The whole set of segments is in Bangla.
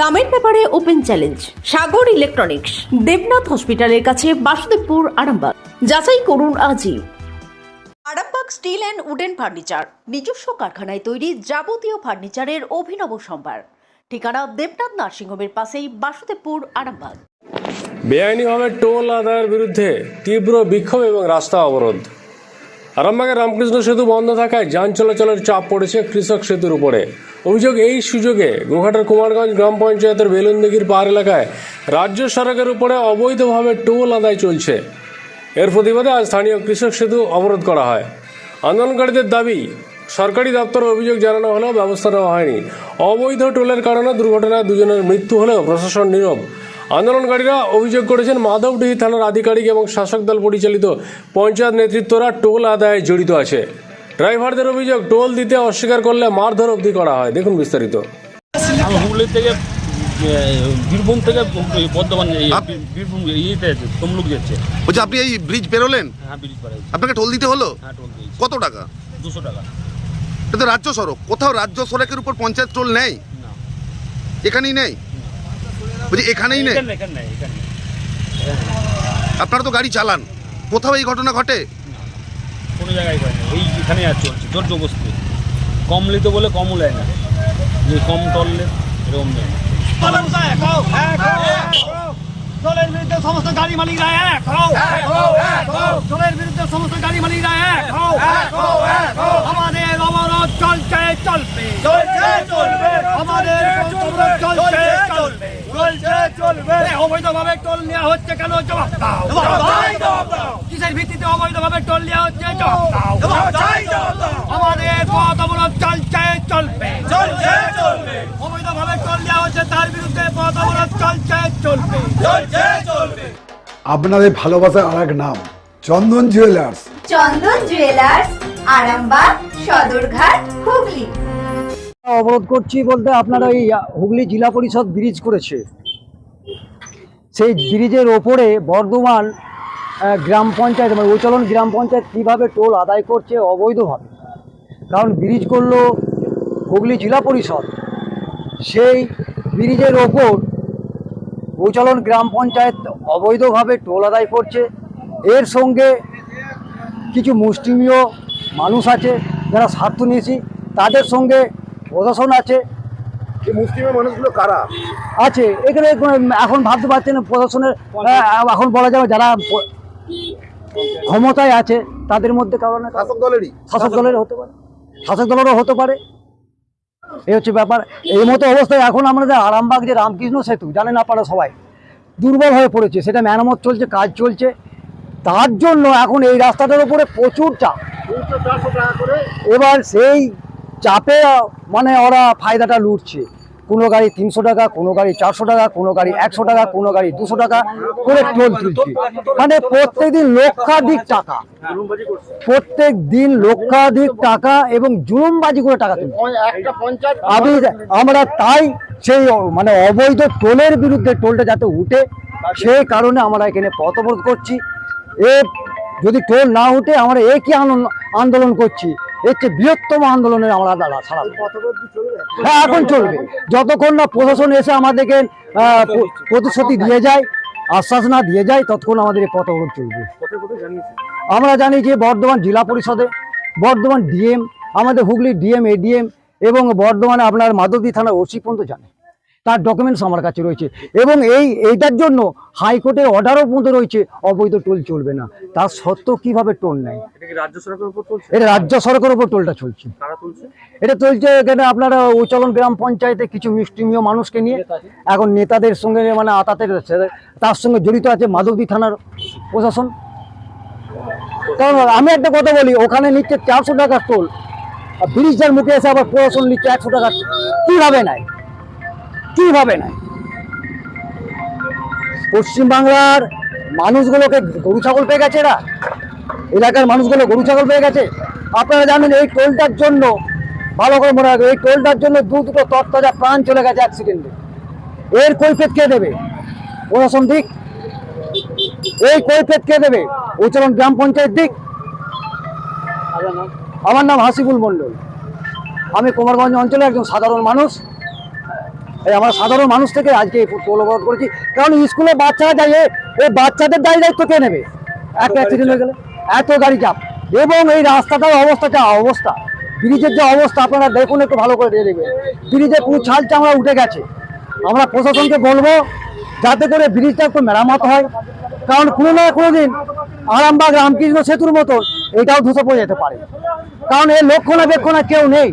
দামের ব্যাপারে open challenge, Sagar electronics, Debnath হসপিটালের কাছে বাসুদেবপুর, আরামবাগ। যাচাই করুন আজই। Arambagh steel and wooden furniture, নিজস্ব কারখানায় তৈরি যাবতীয় ফার্নিচারের অভিনব সম্ভার। ঠিকানা দেবনাথ নার্সিংহোমের পাশেই বাসুদেবপুর, আরামবাগ। বেআইনিভাবে টোল আদায়ের বিরুদ্ধে তীব্র বিক্ষোভ এবং রাস্তা অবরোধ। আরামবাগের রামকৃষ্ণ সেতু বন্ধ থাকায় যান চলাচলের চাপ পড়েছে কৃষক সেতুর উপরে। অভিযোগ এই সুযোগে গোঘাটের কুমারগঞ্জ গ্রাম পঞ্চায়েতের বেলুনদিঘির পাহাড় এলাকায় রাজ্য সড়কের উপরে অবৈধভাবে টোল আদায় চলছে। এর প্রতিবাদে আজ স্থানীয় কৃষক সেতু অবরোধ করা হয়। আন্দোলনকারীদের দাবি, সরকারি দপ্তরে অভিযোগ জানানো হলেও ব্যবস্থা নেওয়া হয়নি। অবৈধ টোলের কারণে দুর্ঘটনায় দুজনের মৃত্যু হলেও প্রশাসন নীরব। আন্দোলনকারীরা অভিযোগ করেছেন মাধবডিহি থানার আধিকারিক এবং শাসক দল পরিচালিত পঞ্চায়েত নেতৃত্বরা টোল আদায়ে জড়িত আছে। ড্রাইভারদের অভিযোগ টোল দিতে অস্বীকার করলে মারধর অবধি করা হয়। দেখুন বিস্তারিত। হুগলি থেকে বীরভূম থেকে বর্ধমান বীরভূম ইয়েতে আছে তমলুক যাচ্ছে। বলছি আপনি এই ব্রিজ পেরোলেন? হ্যাঁ ব্রিজ পাড়ায় আপনাকে টোল দিতে হলো? হ্যাঁ টোল দিয়েছি। কত টাকা? দুশো টাকা। এটা তো রাজ্য সড়ক। কোথাও রাজ্য সড়কের উপর পঞ্চায়েত টোল নেই? না। এখানেই নেই? বলছি এখানেই নেই। আপনারা তো গাড়ি চালান। কোথাও এই ঘটনা ঘটে? কোনো জায়গায় না এই এখানে আর চলছে জোর জবস্তি কম নিতে বলে কমও নেয় না। যে কম টললে এরকম নেই দলের বিরুদ্ধে সমস্ত গাড়ি মালিকরা এক হও দলের বিরুদ্ধে সমস্ত গাড়ি মালিকরা এক হও আমাদের অবরোধ চলছে চলবে। আমাদের অবরোধ চলছে চলবে। অবৈধভাবে টোল নেওয়া হচ্ছে কেন? জবাব দাও। কিসের ভিত্তিতে অবৈধভাবে টোল নেওয়া হচ্ছে? জবাব দাও। আমাদের পথ অবরোধ চলছে চলবে। অবৈধভাবে টোল নেওয়া হচ্ছে তার বিরুদ্ধে পথ অবরোধ চলছে চলবে। আপনাদের ভালোবাসার আর এক নাম চন্দন জুয়েলার্স চন্দন জুয়েলার্স আরামবাগ সদরঘাট হুগলি। অবরোধ করছি বলতে আপনারা এই হুগলি জেলা পরিষদ ব্রিজ করেছে। সেই ব্রিজের ওপরে বর্ধমান গ্রাম পঞ্চায়েত মানে উচলন গ্রাম পঞ্চায়েত কীভাবে টোল আদায় করছে অবৈধভাবে। কারণ ব্রিজ করল হুগলি জেলা পরিষদ। সেই ব্রিজের ওপর উচলন গ্রাম পঞ্চায়েত অবৈধভাবে টোল আদায় করছে। এর সঙ্গে কিছু মুষ্টিমীয় মানুষ আছে যারা স্বার্থ নিয়েছি, তাদের সঙ্গে প্রশাসন আছে। মুসলিমের মানুষগুলো কারা? আছে। এখানে এখন ভাবতে পারছেন প্রশাসনের এখন বলা যাবে যারা ক্ষমতায় আছে তাদের মধ্যে কারণে শাসক দলেরই। শাসক দলের হতে পারে। শাসক দলেরও হতে পারে। এই হচ্ছে ব্যাপার। এই মতো অবস্থায় এখন আমাদের আরামবাগ যে রামকৃষ্ণ সেতু জানেন আপনারা সবাই দুর্বল হয়ে পড়েছে। সেটা মেরামত চলছে কাজ চলছে। তার জন্য এখন এই রাস্তাটার উপরে প্রচুর চাপ। এবার সেই চাপে মানে ওরা ফায়দাটা লুটছে। কোনো গাড়ি তিনশো টাকা, কোনো গাড়ি চারশো টাকা, কোনো গাড়ি একশো টাকা, কোনো গাড়ি দুশো টাকা করে টোল তুলছে মানে প্রত্যেক দিন লক্ষাধিক টাকা। প্রত্যেক দিন লক্ষাধিক টাকা এবং জুলুমবাজি করে টাকা তুলছে। আমি আমরা তাই সেই মানে অবৈধ টোলের বিরুদ্ধে টোলটা যাতে উঠে, সেই কারণে আমরা এখানে পথবোধ করছি। এ যদি টোল না উঠে, আমরা একই আন্দোলন করছি? চেয়ে বৃহত্তম আন্দোলনের আমরা দাঁড়া, ছাড়া হ্যাঁ এখন চলবে। যতক্ষণ না প্রশাসন এসে আমাদেরকে প্রতিশ্রুতি দিয়ে যায়, আশ্বাস না দিয়ে যায়, ততক্ষণ আমাদের এই পথ চলবে। আমরা জানি যে বর্ধমান জেলা পরিষদে, বর্ধমান ডিএম, আমাদের হুগলি ডিএম, এডিএম এবং বর্ধমানে আপনার মাধবদী থানার ওসি পর্যন্ত জানে। তার ডকুমেন্টস আমার কাছে রয়েছে। এবং এই এইটার জন্য হাইকোর্টের অর্ডারও পর্যন্ত রয়েছে অবৈধ টোল চলবে না। তার সত্ত্বেও কীভাবে টোল নেয়? এটা রাজ্য সরকারের উপর টোলটা চলছে। এটা চলছে এখানে আপনারা উচলন গ্রাম পঞ্চায়েতে কিছু মিষ্টিমীয় মানুষকে নিয়ে। এখন নেতাদের সঙ্গে মানে আতাতের তার সঙ্গে জড়িত আছে মাধবদী থানার প্রশাসন। কারণ আমি একটা কথা বলি ওখানে নিচ্ছে চারশো টাকার টোল আর ব্রিজটার মুখে এসে আবার প্রশাসন নিচ্ছে একশো টাকা কীভাবে নেয়? কীভাবে নেয়? পশ্চিমবাংলার মানুষগুলোকে গরু ছাগল পেয়ে গেছে এরা? এলাকার মানুষগুলো গরু ছাগল পেয়ে গেছে? আপনারা জানেন এই টোলটার জন্য, ভালো করে মনে রাখবে এই টোলটার জন্য দু দুটো তত্তাজা প্রাণ চলে গেছে অ্যাক্সিডেন্টে এর কৈফেত কে দেবে? প্রশাসন দিক। এই কৈফেত কে দেবে? উচ্চারণ গ্রাম পঞ্চায়েত দিক। আমার নাম হাসিবুল মণ্ডল। আমি কুমারগঞ্জ অঞ্চলে একজন সাধারণ মানুষ। এই আমরা সাধারণ মানুষ থেকে আজকে এই টোল অবরোধ করেছি। কারণ স্কুলে বাচ্চারা যায় এ- এই বাচ্চাদের দায়ী দায়িত্ব কে নেবে? একটা অ্যাক্সিডেন্ট হয়ে গেলে। এত গাড়ি চাপ। এবং এই রাস্তাটার অবস্থা যা অবস্থা। ব্রিজের যে অবস্থা আপনারা দেখুন একটু ভালো করে দিয়ে দেখবেন। ব্রিজে পুরো ছাল চামড়া উঠে গেছে। আমরা প্রশাসনকে বলব যাতে করে ব্রিজটা একটু মেরামত হয়। কারণ কোনো না কোনো দিন আরামবাগ রামকৃষ্ণ সেতুর মতো এটাও ধসে পড়ে যেতে পারে। কারণ এর লক্ষণাবেক্ষণা কেউ নেই।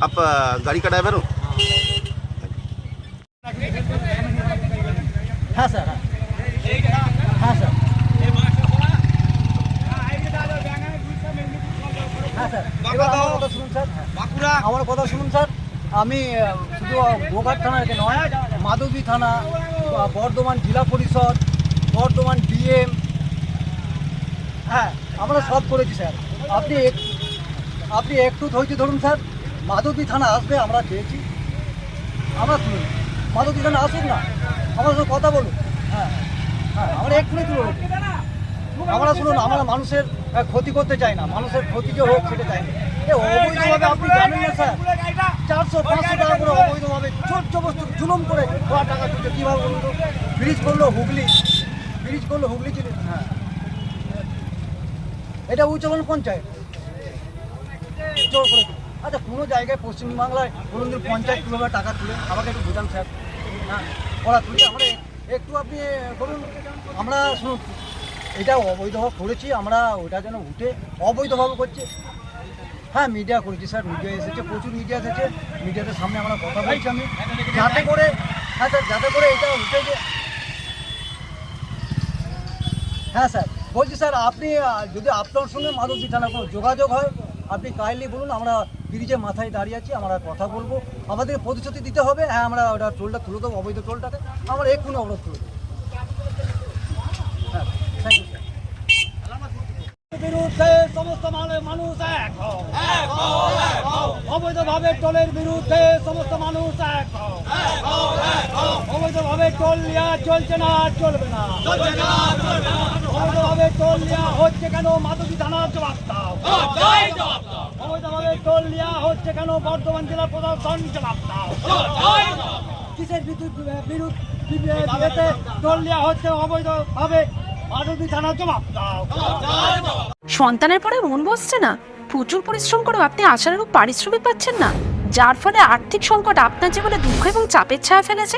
आप अ, गाड़ी का ड्राइवर हो হ্যাঁ স্যার হ্যাঁ স্যার হ্যাঁ স্যার এবার আমার কথা শুনুন স্যার আমার কথা শুনুন স্যার আমি আহ, শুধু গোঘাট থানাকে নয় মাধবী থানা বা বর্ধমান জেলা পরিষদ বর্ধমান ডিএম হ্যাঁ আমরা সব করেছি স্যার আপনি এক- আপনি একটু ধৈর্য ধরুন স্যার মাধবী থানা আসবে, আমরা চেয়েছি আমরা শুনুন মাধবী থানা আসুন না, আমার সঙ্গে কথা বলুন হ্যাঁ হ্যাঁ আমরা এক্ষুনি তুলে। আমরা শুনুন, আমরা মানুষের ক্ষতি করতে চাই না। মানুষের ক্ষতি যে হোক, সেটা চাই না। এ আপনি জানেন না, স্যার। চারশো পাঁচশো টাকা করে অবৈধভাবে চোর বস্তু জুলুম করে ঘোড়া টাকা তুলছে। কীভাবে বলুন তো? ব্রিজ করল হুগলি। ব্রিজ করল হুগলি ছিল হ্যাঁ। এটা উচ্চলন পঞ্চায়েত জোর করে। আচ্ছা কোনো জায়গায় পশ্চিমবাংলায় বলুন পঞ্চায়েত কীভাবে টাকা তুলে আমাকে একটু বোঝান স্যার। হ্যাঁ ওরা তুলে, আমরা একটু আপনি বলুন, আমরা শুনুন, এটা অবৈধভাবে করেছি, আমরা ওটা যেন উঠে অবৈধভাবে করছে। হ্যাঁ মিডিয়া করেছি স্যার, মিডিয়া এসেছে, প্রচুর মিডিয়া এসেছে মিডিয়াদের সামনে আমরা কথা বলছি আমি। যাতে করে হ্যাঁ স্যার, যাতে করে এটা উঠে যে হ্যাঁ স্যার, বলছি স্যার, আপনি যদি আপনার সঙ্গে মাধবদী থানার কোনো যোগাযোগ হয়, আপনি কাইন্ডলি বলুন, আমরা ব্রিজের মাথায় দাঁড়িয়ে আছি আমরা কথা বলব। আমাদের প্রতিশ্রুতি দিতে হবে হ্যাঁ আমরা ওটা টোলটা তুলে দেবো অবৈধ টোলটাকে আমরা এক্ষুনি অবরোধ তুলে দেবো। হ্যাঁ থ্যাংক ইউ বিরুদ্ধে সমস্ত মানে- মানুষ এক অবৈধভাবে টোলের বিরুদ্ধে সমস্ত মানুষ এক অবৈধভাবে টোল নেওয়া চলছে না আর চলবে না। অবৈধভাবে টোল নেওয়া হচ্ছে কেন? মাধবী থানার জবাব দাও। অবৈধভাবে টোল নেওয়া হচ্ছে কেন? বর্ধমান জেলা প্রশাসন জবাব দাও। কিসের বিদ্যুৎ বিরুদ্ধ বিয়েতে টোল নেওয়া হচ্ছে? অবৈধভাবে মাধবী থানার জবাব দাও। সন্তানের পরে মন বসছে না। প্রচুর পরিশ্রম করেও আপনি আশানুরূপ পারিশ্রমিক পাচ্ছেন না। যার ফলে আর্থিক সংকট আপনার জীবনে দুঃখ এবং চাপের ছায়া ফেলেছে।